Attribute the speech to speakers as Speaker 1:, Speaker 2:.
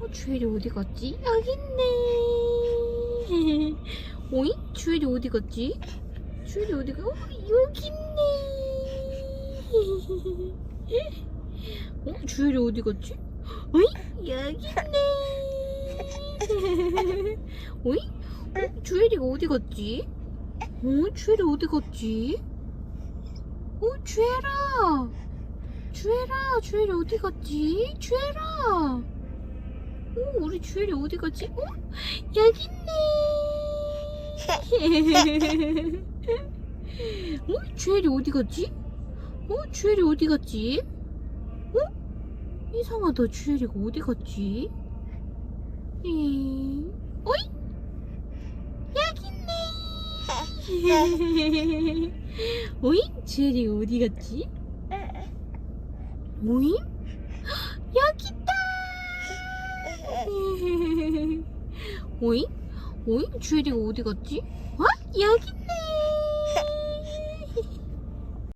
Speaker 1: 어, 주엘이 어디 갔지? 여기 있네. 오잉? 주엘이 어디 갔지? 주엘이 어디 가? 어, 여기 있네. 어, 주엘이 어디 갔지? 오잉? 여기 있네. 오잉? 어, 주엘이가 어디 갔지? 어, 주엘이 어디 갔지? 어, 주엘아. 주엘아, 주엘이 어디 갔지? 주엘아. 오, 우리 주엘이 어디 갔지? 어? 여기 있네. 어? 주엘이 어디 갔지? 어? 주엘이 어디 갔지? 어? 이상하다. 주엘이가 어디 갔지? 에 어이? 여기 어이? 주엘이가 어디 갔지? 어이? 여기 있다. 오잉? 오잉? 주엘이가 어디 갔지? 어? 여기 있네.